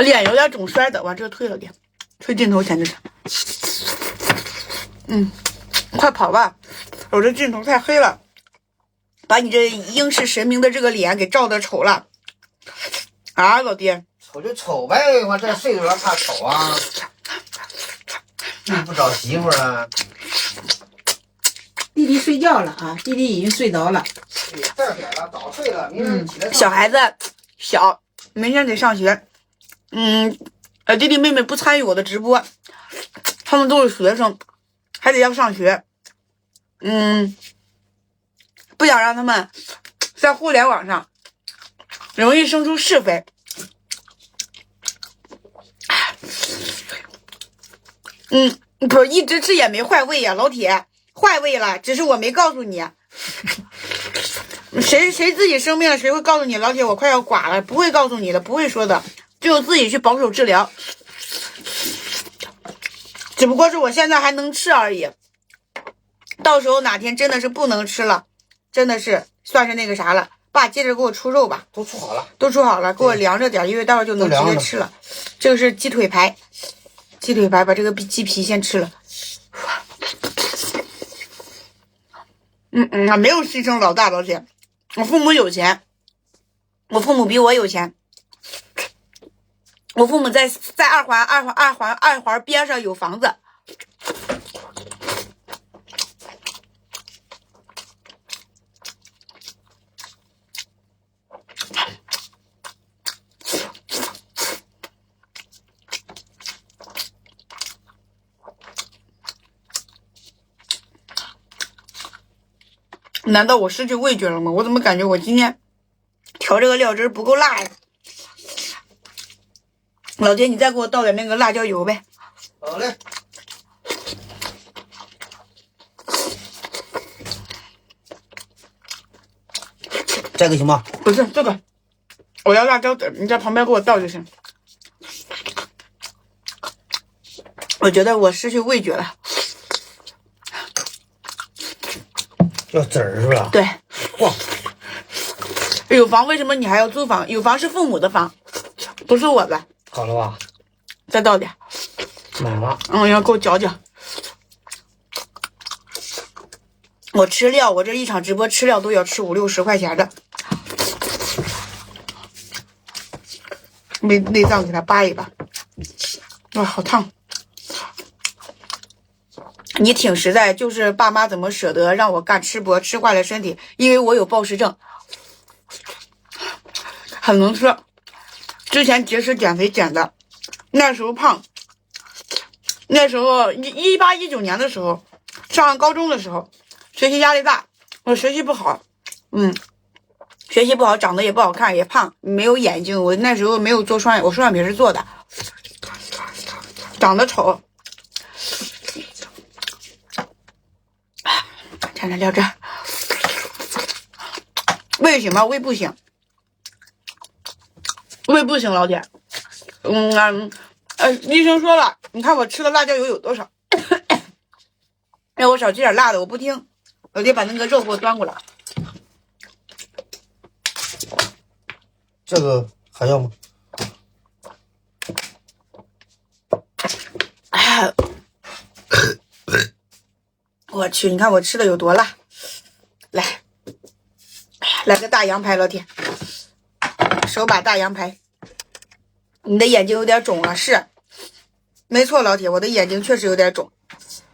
我脸有点肿，摔的，往这个退了点，退镜头前就是。嗯，快跑吧，我这镜头太黑了，把你这英式神明的这个脸给照的丑了。啊，老爹，丑就丑呗，我这岁数了怕丑啊？你不找媳妇啊？弟弟睡觉了啊，弟弟已经睡着了。这点了，早睡了，明天起来上小孩子小，明天得上学。嗯，呃，弟弟妹妹不参与我的直播，他们都是学生，还得要上学。嗯，不想让他们在互联网上容易生出是非。嗯，不是一直吃也没坏胃呀，老铁，坏胃了，只是我没告诉你。谁谁自己生病了，谁会告诉你？老铁，我快要挂了，不会告诉你的，不会说的，只有自己去保守治疗。只不过是我现在还能吃而已，到时候哪天真的是不能吃了，真的是算是那个啥了。爸，接着给我出肉吧，都出好了，都出好了，给我凉着点，因为待会儿就能直接吃了。这个是鸡腿排，鸡腿排，把这个鸡皮先吃了。嗯嗯啊，没有牺牲老大老铁，我父母有钱，我父母比我有钱，我父母在在二环二环二环二环边上有房子。难道我失去味觉了吗？我怎么感觉我今天调这个料汁不够辣呀？老爹，你再给我倒点那个辣椒油呗。好嘞。这个行吗？不是这个，我要辣椒籽，你在旁边给我倒就行。我觉得我失去味觉了。要籽儿是吧？对，哇，有房为什么你还要租房？有房是父母的房，不是我的。好了吧？再倒点。买了。嗯，要给我嚼嚼。我吃料，我这一场直播吃料都要吃五六十块钱的。内内脏给它扒一扒。哇，好烫！你挺实在，就是爸妈怎么舍得让我干吃播，吃坏了身体？因为我有暴食症，很能吃。之前节食减肥减的，那时候胖，那时候一一八一九年的时候，上高中的时候，学习压力大，我学习不好，嗯，学习不好，长得也不好看，也胖，没有眼睛。我那时候没有做双眼，我双眼皮是做的，长得丑。尝尝料汁，胃行吗？胃不行，胃不行，老铁。嗯啊，呃，医生说了，你看我吃的辣椒油有多少？让我少吃点辣的，我不听。老爹把那个肉给我端过来。这个还要吗？我去，你看我吃的有多辣！来，来个大羊排，老铁，手把大羊排。你的眼睛有点肿了，是，没错，老铁，我的眼睛确实有点肿。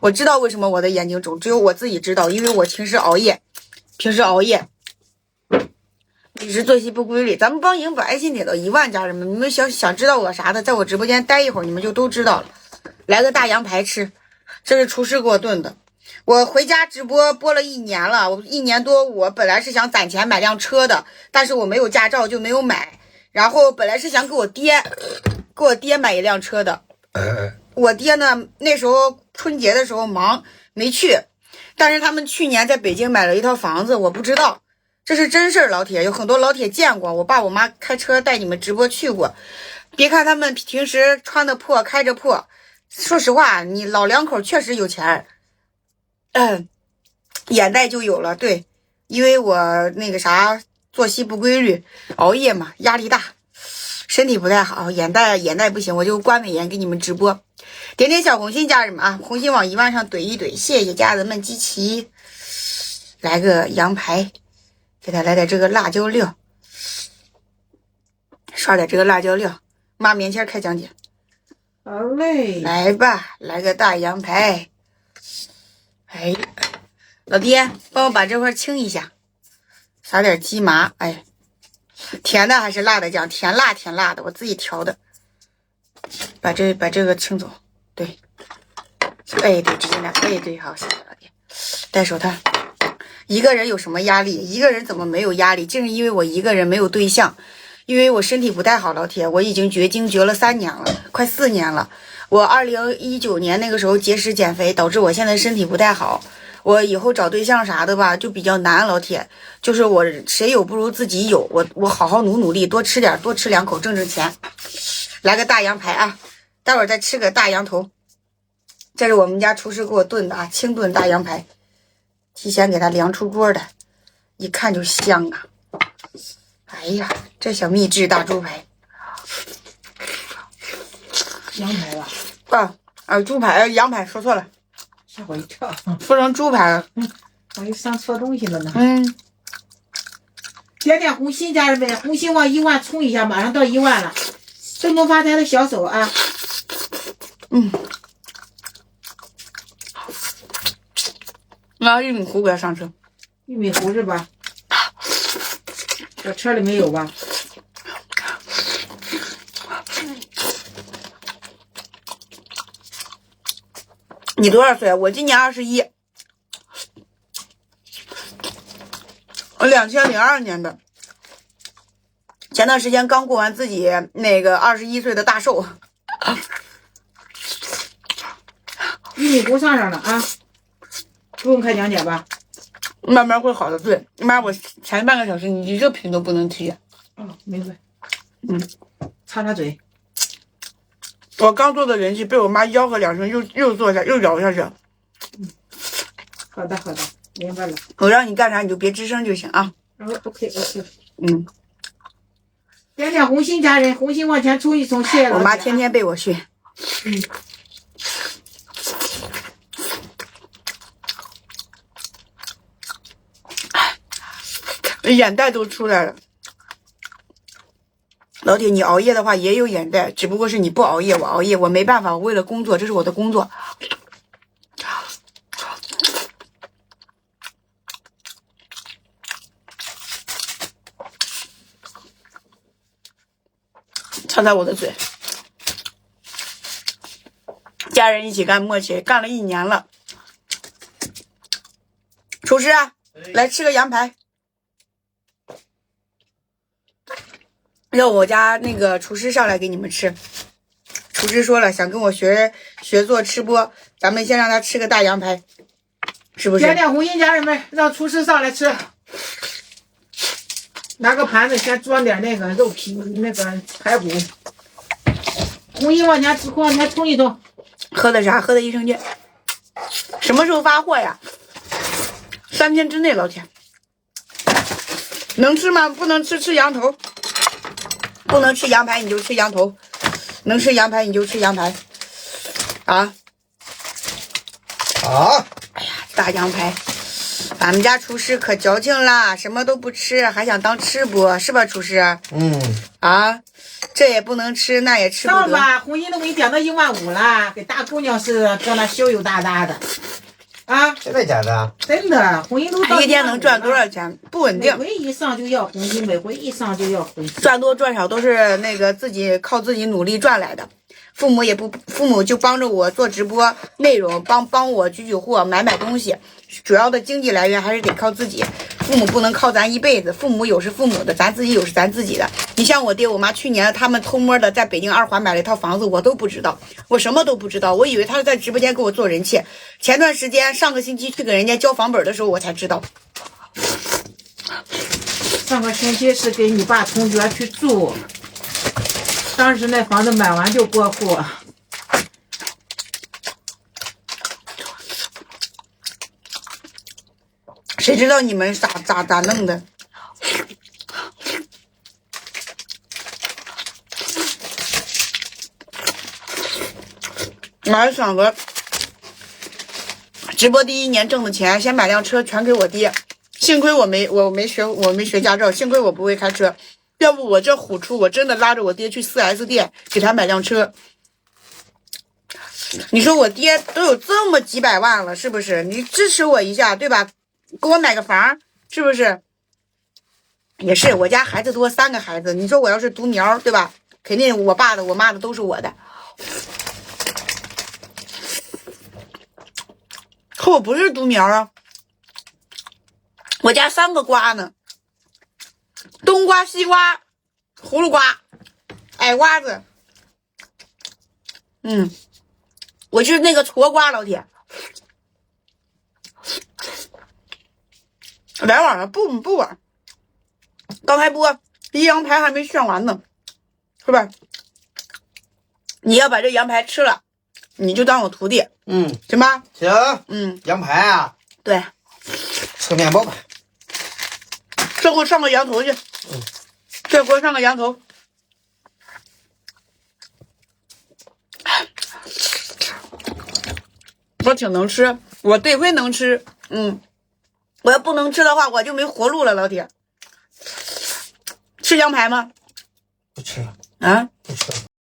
我知道为什么我的眼睛肿，只有我自己知道，因为我平时熬夜，平时熬夜，饮食作息不规律。咱们帮赢把爱心点到一万家人们，你们想想知道我啥的，在我直播间待一会儿，你们就都知道了。来个大羊排吃，这是厨师给我炖的。我回家直播播了一年了，我一年多，我本来是想攒钱买辆车的，但是我没有驾照就没有买。然后本来是想给我爹，给我爹买一辆车的。我爹呢，那时候春节的时候忙没去，但是他们去年在北京买了一套房子，我不知道，这是真事儿。老铁有很多老铁见过，我爸我妈开车带你们直播去过。别看他们平时穿的破，开着破，说实话，你老两口确实有钱。嗯，眼袋就有了。对，因为我那个啥作息不规律，熬夜嘛，压力大。身体不太好，眼袋眼袋不行，我就关美颜给你们直播，点点小红心，家人们啊，红心往一万上怼一怼，谢谢家人们集齐，来个羊排，给他来点这个辣椒料，刷点这个辣椒料，妈棉签开讲解，好嘞，来吧，来个大羊排，哎，老爹，帮我把这块清一下，撒点鸡麻，哎。甜的还是辣的酱？甜辣甜辣的，我自己调的。把这把这个清走，对，哎对，直接拿，哎对，好，谢谢老爹。戴手套。一个人有什么压力？一个人怎么没有压力？正是因为我一个人没有对象，因为我身体不太好，老铁，我已经绝经绝了三年了，快四年了。我二零一九年那个时候节食减肥，导致我现在身体不太好。我以后找对象啥的吧，就比较难，老铁。就是我谁有不如自己有，我我好好努努力，多吃点，多吃两口，挣挣钱。来个大羊排啊，待会儿再吃个大羊头。这是我们家厨师给我炖的啊，清炖大羊排，提前给它凉出锅的，一看就香啊。哎呀，这小秘制大猪排，羊排吧？啊啊，猪排，羊排说错了。吓我一跳，说成猪排了，我又上错东西了呢。嗯，点点红心，家人们，红心往一万冲一下，马上到一万了。振东发财的小手啊，嗯，拿玉米糊给他上车。玉米糊是吧？我车里没有吧？你多少岁？我今年二十一，我两千零二年的，前段时间刚过完自己那个二十一岁的大寿。玉米糊上上了啊，不用开讲解吧？慢慢会好的。对，妈，我前半个小时你一个品都不能提。哦，明白。嗯，擦擦嘴。我刚做的人气被我妈吆喝两声，又又坐下又摇下去。好的好的，明白了。我让你干啥你就别吱声就行啊。哦，OK OK。嗯，点点红心家人，红心往前冲一冲，谢谢我妈天天被我训。嗯，眼袋都出来了。老铁，你熬夜的话也有眼袋，只不过是你不熬夜，我熬夜，我没办法，我为了工作，这是我的工作。擦擦我的嘴，家人一起干，默契，干了一年了。厨师，来吃个羊排。让我家那个厨师上来给你们吃。厨师说了，想跟我学学做吃播，咱们先让他吃个大羊排，是不是点？点红心家人们，让厨师上来吃。拿个盘子先装点那个肉皮，那个排骨。红心往前往前冲一冲，喝的啥？喝的益生菌。什么时候发货呀？三天之内，老铁。能吃吗？不能吃，吃羊头。不能吃羊排你就吃羊头，能吃羊排你就吃羊排。啊，啊，哎呀大羊排，俺们家厨师可矫情啦，什么都不吃，还想当吃播，是吧，厨师？嗯，啊，这也不能吃，那也吃不得。上吧，红心都给你点到一万五了，给大姑娘似的，搁那羞羞答答的。啊，真的假的？真的，红心都到一天能赚多少钱？不稳定，每回一上就要红心，每回一上就要红心。赚多赚少都是那个自己靠自己努力赚来的。父母也不，父母就帮着我做直播内容，帮帮我举举货，买买东西。主要的经济来源还是得靠自己，父母不能靠咱一辈子。父母有是父母的，咱自己有是咱自己的。你像我爹我妈，去年他们偷摸的在北京二环买了一套房子，我都不知道，我什么都不知道，我以为他是在直播间给我做人气。前段时间上个星期去给人家交房本的时候，我才知道。上个星期是给你爸同学去住，当时那房子买完就过户。谁知道你们咋咋咋弄的？我还想着直播第一年挣的钱先买辆车全给我爹。幸亏我没我没学我没学驾照幸亏我不会开车。要不我这虎出我真的拉着我爹去四 s 店给他买辆车。你说我爹都有这么几百万了是不是？你支持我一下对吧？给我买个房，是不是？也是，我家孩子多，三个孩子。你说我要是独苗，对吧？肯定我爸的、我妈的都是我的。可我不是独苗啊，我家三个瓜呢，冬瓜、西瓜、葫芦瓜、矮瓜子。嗯，我就是那个矬瓜，老铁。来晚了，不不晚。刚开播，一羊排还没炫完呢，是吧？你要把这羊排吃了，你就当我徒弟，嗯，行吧？行，嗯，羊排啊，对，吃个面包吧。这给我上个羊头去，嗯。这给我上个羊头。我挺能吃，我得亏能吃，嗯，我要不能吃的话，我就没活路了，老铁。吃羊排吗？不吃了，啊，不吃了。